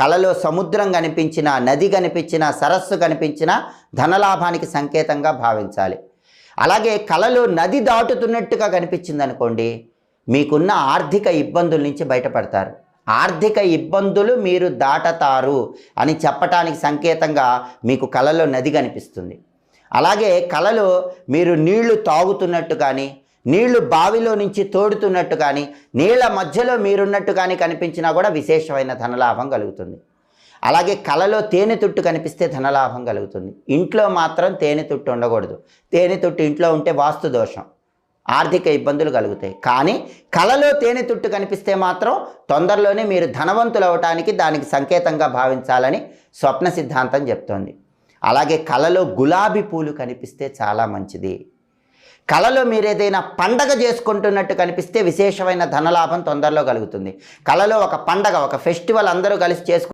కలలో సముద్రం కనిపించిన నది కనిపించిన సరస్సు కనిపించిన ధనలాభానికి సంకేతంగా భావించాలి. అలాగే కలలో నది దాటుతున్నట్టుగా కనిపించింది అనుకోండి మీకున్న ఆర్థిక ఇబ్బందుల నుంచి బయటపడతారు. ఆర్థిక ఇబ్బందులు మీరు దాటతారు అని చెప్పటానికి సంకేతంగా మీకు కలలో నది కనిపిస్తుంది. అలాగే కలలో మీరు నీళ్ళు తాగుతున్నట్టు కానీ నీళ్ళు బావిలో నుంచి తోడుతున్నట్టు కానీ నీళ్ళ మధ్యలో మీరున్నట్టు కానీ కనిపించినా కూడా విశేషమైన ధనలాభం కలుగుతుంది. అలాగే కలలో తేనె తుట్టు కనిపిస్తే ధనలాభం కలుగుతుంది. ఇంట్లో మాత్రం తేనె తుట్టు ఉండకూడదు. తేనె తుట్టు ఇంట్లో ఉంటే వాస్తు దోషం ఆర్థిక ఇబ్బందులు కలుగుతాయి. కానీ కలలో తేనె తుట్టు కనిపిస్తే మాత్రం తొందరలోనే మీరు ధనవంతులు అవటానికి దానికి సంకేతంగా భావించాలని స్వప్న సిద్ధాంతం చెప్తోంది. అలాగే కలలో గులాబీ పూలు కనిపిస్తే చాలా మంచిది. కలలో మీరు ఏదైనా పండగ చేసుకుంటున్నట్టు కనిపిస్తే విశేషమైన ధనలాభం తొందరలో కలుగుతుంది. కలలో ఒక పండగ ఒక ఫెస్టివల్ అందరూ కలిసి చేసుకు